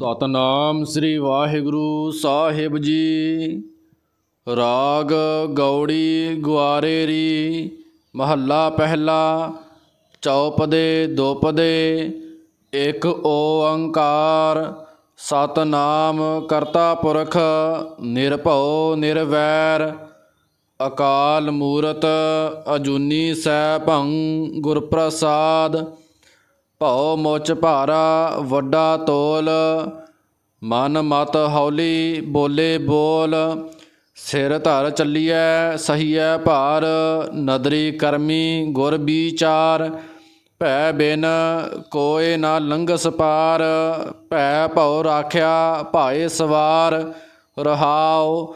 ਸਤਨਾਮ ਸ੍ਰੀ ਵਾਹਿਗੁਰੂ ਸਾਹਿਬ ਜੀ। ਰਾਗ ਗੌੜੀ ਗੁਆਰੇ ਰੀ ਮਹੱਲਾ ਪਹਿਲਾ, ਚੌਪਦੇ ਦੋਪਦੇ, ਇੱਕ ਓੰਕਾਰ, ਸਤਨਾਮ ਕਰਤਾ ਪੁਰਖ, ਨਿਰਭਉ ਨਿਰਵੈਰ, ਅਕਾਲ ਮੂਰਤ ਅਜੂਨੀ ਸੈਭੰ ਗੁਰਪ੍ਰਸਾਦ। ਭਉ ਮੁਚ ਭਾਰਾ, ਵੱਡਾ ਤੋਲ, ਮਨ ਮਤ ਹੌਲੀ ਬੋਲੇ ਬੋਲ, ਸਿਰ ਧਰ ਚੱਲੀਐ, ਸਹੀਐ ਭਾਰ, ਨਦਰੀ ਕਰਮੀ ਗੁਰ ਵਿਚਾਰ, ਭੈ ਬਿਨ ਕੋਏ ਨਾ ਲੰਘਸ ਪਾਰ, ਭੈ ਭਉ ਰਾਖਿਆ ਭਾਏ ਸਵਾਰ, ਰਹਾਉ,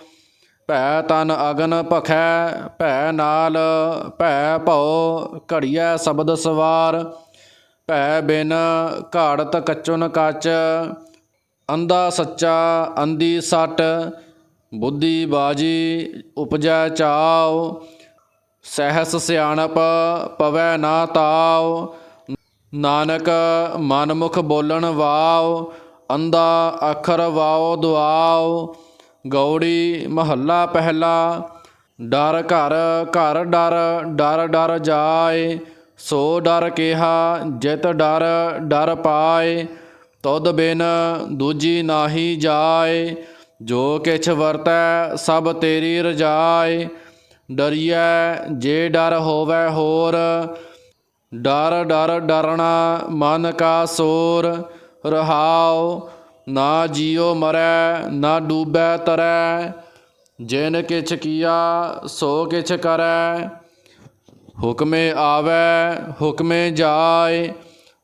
ਭੈ ਤਨ ਅਗਨ ਭਖੈ, ਭੈ ਨਾਲ, ਭੈ ਭਉ ਘੜੀਐ ਸ਼ਬਦ ਸਵਾਰ। ਭੈ ਬਿਨ ਘਾੜਤ ਕਚੁਨ ਕੱਚ, ਅੰਧਾ ਸੱਚਾ, ਅੰਧੀ ਸੱਟ, ਬੁੱਧੀ ਬਾਜੀ ਉਪਜੈ ਚਾਉ, ਸਹਿਸ ਸਿਆਣਪ ਪਵੈ ਨਾ ਤਾਉ, ਨਾਨਕ ਮਨਮੁਖ ਬੋਲਣ ਵਾਉ, ਅੰਧਾ ਅੱਖਰ ਵਾਉ ਦੁਆਉ, ਗੌੜੀ ਮਹੱਲਾ ਪਹਿਲਾ, ਡਰ ਘਰ ਘਰ ਡਰ ਡਰ ਡਰ ਜਾਏ ਸੋ ਡਰ ਕਿਹਾ, ਜਿਤ ਡਰ ਡਰ ਪਾਏ, ਤੁਧ ਬਿਨ ਦੂਜੀ ਨਾਹੀ ਜਾਏ। ਜੋ ਕਿਛ ਵਰਤੈ, ਸਭ ਤੇਰੀ ਰਜਾਏ। ਡਰੀਐ, ਜੇ ਡਰ ਹੋਵੇ ਹੋਰ, ਡਰ ਡਰ ਡਰਣਾ ਮਨ ਕਾ ਸੋਰ। ਰਹਾਉ, ਨਾ ਜੀਉ ਮਰੈ, ਨਾ ਡੂਬੈ ਤਰੈ। ਜਿਨ ਕਿਛ ਕੀਆ, ਸੋ ਕਿਛ ਕਰੈ। ਹੁਕਮੇ ਆਵੈ, ਹੁਕਮੇ ਜਾਏ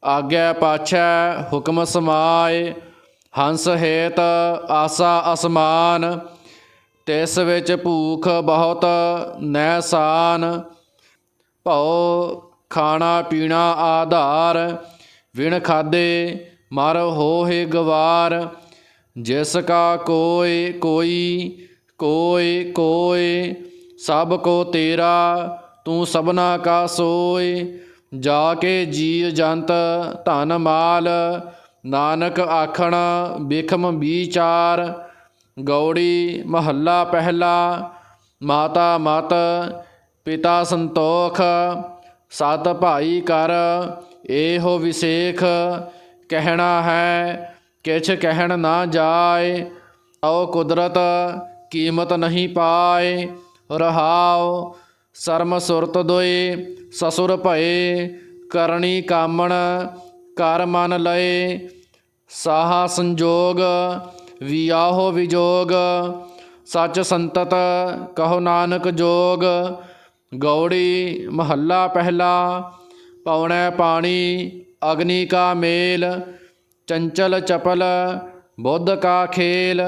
ਆਗੈ ਪਾਛੈ, ਹੁਕਮ ਸਮਾਏ। ਹੰਸ ਹੇਤ ਆਸਾ ਅਸਮਾਨ, ਤਿਸ ਵਿੱਚ ਭੂਖ ਬਹੁਤ ਨਹਿਸਾਨ। ਭਉ ਖਾਣਾ ਪੀਣਾ ਆਧਾਰ, ਵਿਣ ਖਾਦੇ ਮਰ ਹੋਏ ਗਵਾਰ। ਜਿਸ ਕਾ ਕੋਈ ਕੋਈ ਕੋਈ ਕੋਈ, ਸਭ ਕੋ ਤੇਰਾ ਤੂੰ ਸਭਨਾ ਕਾ ਸੋਏ, ਜਾ ਕੇ ਜੀ ਜੰਤ ਧਨ ਮਾਲ, ਨਾਨਕ ਆਖਣ ਬਿਖਮ ਵਿਚਾਰ ਗੌੜੀ ਮਹੱਲਾ ਪਹਿਲਾ, ਮਾਤਾ ਮਤ, ਪਿਤਾ ਸੰਤੋਖ, ਸਤ ਭਾਈ ਕਰ, ਇਹੋ ਵਿਸੇਖ, ਕਹਿਣਾ ਹੈ, ਕਿਛ ਕਹਿਣ ਨਾ ਜਾਏ ਔ ਕੁਦਰਤ ਕੀਮਤ ਨਹੀਂ ਪਾਏ ਰਹਾਓ ਸਰਮ ਸੁਰਤ ਦੋਏ ਸਸੁਰ ਭਏ ਕਰਨੀ ਕਾਮਣ, ਕਰ ਮਨ ਲਏ। ਸਾਹਾ ਸੰਜੋਗ, ਵਿਆਹੋ ਵਿਜੋਗ, ਸੱਚ ਸੰਤਤ ਕਹੋ ਨਾਨਕ ਜੋਗ। ਗੌੜੀ ਮਹੱਲਾ ਪਹਿਲਾ ਪਉਣੈ ਪਾਣੀ, ਅਗਨੀ ਕਾ ਮੇਲ। ਚੰਚਲ ਚਪਲ, ਬੁੱਧ ਕਾ ਖੇਲ।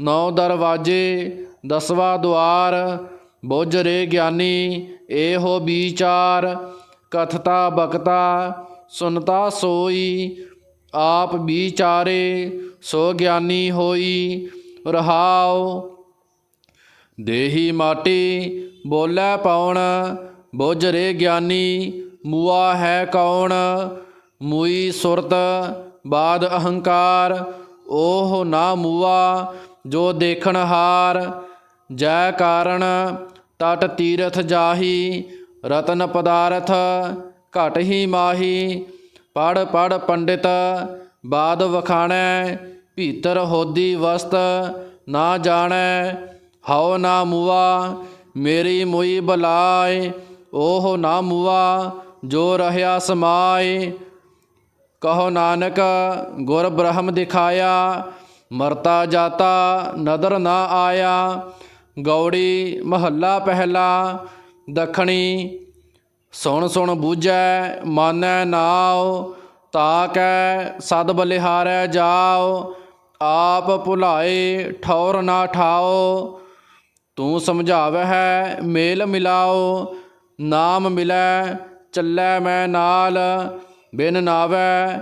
ਨੌ ਦਰਵਾਜੇ, ਦਸਵਾ ਦੁਆਰ। ਬੁੱਝ ਰੇ ਗਿਆਨੀ, ਇਹੋ ਵਿਚਾਰ। ਕਥਤਾ ਬਕਤਾ, ਸੁਨਤਾ ਸੋਈ। ਆਪ ਵਿਚਾਰੇ, ਸੋ ਗਿਆਨੀ ਹੋਈ। ਰਹਾਉ, ਦੇਹੀ ਮਾਟੀ, ਬੋਲੇ ਪਉਣ। ਬੁੱਝ ਰੇ ਗਿਆਨੀ, ਮੂਆ ਹੈ ਕੌਣ? ਮੂਈ ਸੁਰਤ, ਬਾਦ ਅਹੰਕਾਰ। ਉਹ ਨਾ ਮੂਆ, ਜੋ ਦੇਖਣ ਹਾਰ। ਜੈ ਕਾਰਣ ਤਟ ਤੀਰਥ ਜਾਹੀ, ਰਤਨ ਪਦਾਰਥ ਘਟ ਹੀ ਮਾਹੀ, ਪੜ ਪੜ ਪੰਡਿਤ ਬਾਦ ਵਖਾਣੈ, ਭੀਤਰ ਹੋਦੀ ਵਸਤ ਨਾ ਜਾਣੈ, ਹਉ ਨਾ ਮੂਆ, ਮੇਰੀ ਮੁਈ ਬਲਾਏ ਉਹ ਨਾ ਮੂਆ, ਜੋ ਰਹਿਆ ਸਮਾਏ। ਕਹੋ ਨਾਨਕ, ਗੁਰ ਬ੍ਰਹਮ ਦਿਖਾਇਆ, ਮਰਤਾ ਜਾਤਾ, ਨਦਰ ਨਾ ਆਇਆ। ਗੌੜੀ, ਮਹੱਲਾ ਪਹਿਲਾ, ਦਖਣੀ, ਸੁਣ ਸੁਣ ਬੂਝੈ, ਮਾਨੈ ਨਾਉ, ਤਾਕੈ, ਸਦ ਬਲਿਹਾਰੈ ਜਾਉ, ਆਪ ਭੁਲਾਏ ਠੌਰ ਨਾ ਠਾਓ ਤੂੰ ਸਮਝਾਵਹਿ ਮੇਲ ਮਿਲਾਓ ਨਾਮ ਮਿਲੈ, ਚੱਲੈ ਮੈਂ ਨਾਲ, ਬਿਨ ਨਾਵੈ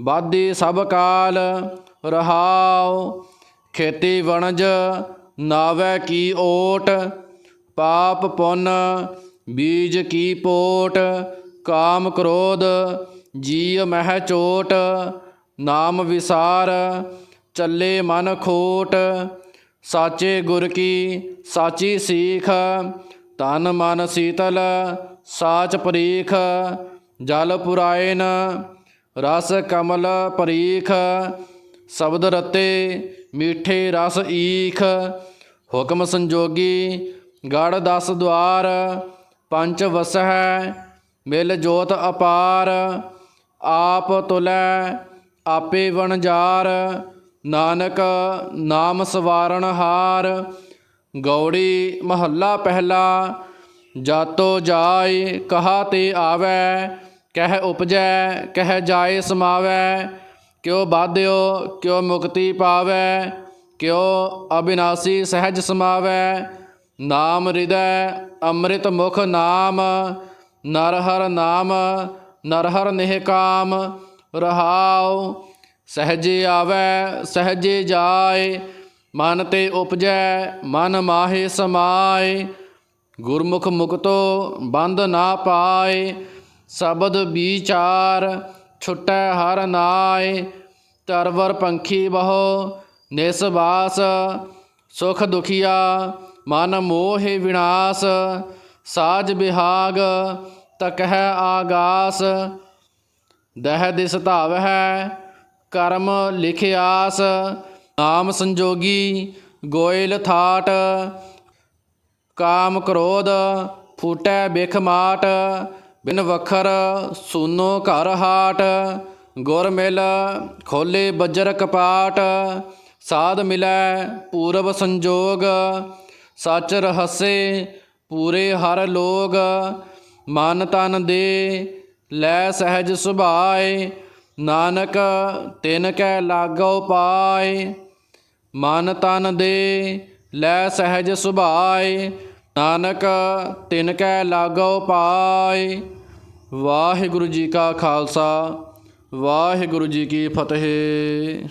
ਬਾਦੀ ਸਭ ਕਾਲ, ਰਹਾਉ, ਖੇਤੀ ਵਣਜ ਨਾਵੈ ਕੀ ਓਟ, ਪਾਪ ਪੁੰਨ, ਬੀਜ ਕੀ ਪੋਟ, ਕਾਮ ਕ੍ਰੋਧ ਜੀਅ ਮਹਿ ਚੋਟ, ਨਾਮ ਵਿਸਾਰ, ਚੱਲੇ ਮਨ ਖੋਟ, ਸਾਚੇ ਗੁਰ ਕੀ ਸਾਚੀ ਸੀਖ ਤਨ ਮਨ ਸੀਤਲ, ਸਾਚ ਪਰੀਖ, ਜਲ ਪੁਰਾਇਨ, ਰਸ ਕਮਲ ਪਰੀਖ ਸ਼ਬਦ ਰਤੇ, ਮੀਠੇ ਰਸ ਈਖ ਹੁਕਮ ਸੰਜੋਗੀ, ਗੜ ਦਸ ਦੁਆਰ ਪੰਚ ਵਸਹਿ, ਮਿਲ ਜੋਤ ਅਪਾਰ, ਆਪ ਤੁਲੈ, ਆਪੇ ਵਣਜਾਰ ਨਾਨਕ ਨਾਮ ਸਵਾਰਣ ਹਾਰ, ਗੌੜੀ ਮਹੱਲਾ ਪਹਿਲਾ, ਜਾਤੋ ਜਾਏ ਕਹਾ ਤੇ ਆਵੈ, ਕਹਿ ਉਪਜੈ, ਕਹਿ ਜਾਏ ਸਮਾਵੈ, ਕਿਉ ਬਾਧਿਓ, ਕਿਉ ਮੁਕਤੀ ਪਾਵੈ ਕਿਉ ਅਬਿਨਾਸੀ ਸਹਿਜ ਸਮਾਵੈ, ਨਾਮ ਹਿਰਦੈ ਅੰਮ੍ਰਿਤ ਮੁਖ ਨਾਮ ਨਰ ਹਰ ਨਾਮ ਨਰ ਹਰ ਨਿਹ ਕਾਮ, ਰਹਾਉ ਸਹਜੇ ਆਵੈ, ਸਹਜੇ ਜਾਏ, ਮਨ ਤੇ ਉਪਜੈ, ਮਨ ਮਾਹੇ ਸਮਾਏ, ਗੁਰਮੁਖ ਮੁਕਤੋ ਬੰਦ ਨਾ ਪਾਏ, ਸ਼ਬਦ ਵਿਚਾਰ ਛੁਟੈ ਹਰ ਨਾਏ, ਤਰਵਰ ਪੰਖੀ ਬਹੁ ਨਿਸਵਾਸ ਸੁਖ ਦੁਖੀਆ, ਮਨ ਮੋਹ ਵਿਨਾਸ਼, ਸਾਜ ਬਿਹਾਗ ਹੈ ਆਗਾਸ। ਦਹ ਦਿਸ ਧਾਵ ਹੈ ਕਰਮ ਲਿਖਿਆਸ ਨਾਮ ਸੰਜੋਗੀ, ਗੋਇਲ ਥਾਟ। ਕਾਮ ਕ੍ਰੋਧ, ਫੂਟੈ ਬਿਖ ਮਾਟ। ਬਿਨ ਵਖਰ ਸੂਨੋ ਘਰ ਹਾਟ। ਗੁਰ ਮਿਲ ਖੋਲੇ ਬੱਜਰ ਕਪਾਟ ਸਾਧ ਮਿਲੈ ਪੂਰਬ ਸੰਜੋਗ, ਸੱਚ ਰਹੱਸੇ ਪੂਰੇ ਹਰ ਲੋਗ। ਮਨ ਤਨ ਦੇ ਲੈ ਸਹਿਜ ਸੁਭਾਏ, ਨਾਨਕ ਤਿਨ ਕੈ ਲਾਗੋ ਪਾਏ। ਮਨ ਤਨ ਦੇ ਲੈ ਸਹਿਜ ਸੁਭਾਏ, ਨਾਨਕ ਤਿਨ ਕੈ ਲਾਗੋ ਪਾਏ। ਵਾਹਿਗੁਰੂ ਜੀ ਕਾ ਖਾਲਸਾ, ਵਾਹਿਗੁਰੂ ਜੀ ਕੀ ਫਤਿਹ।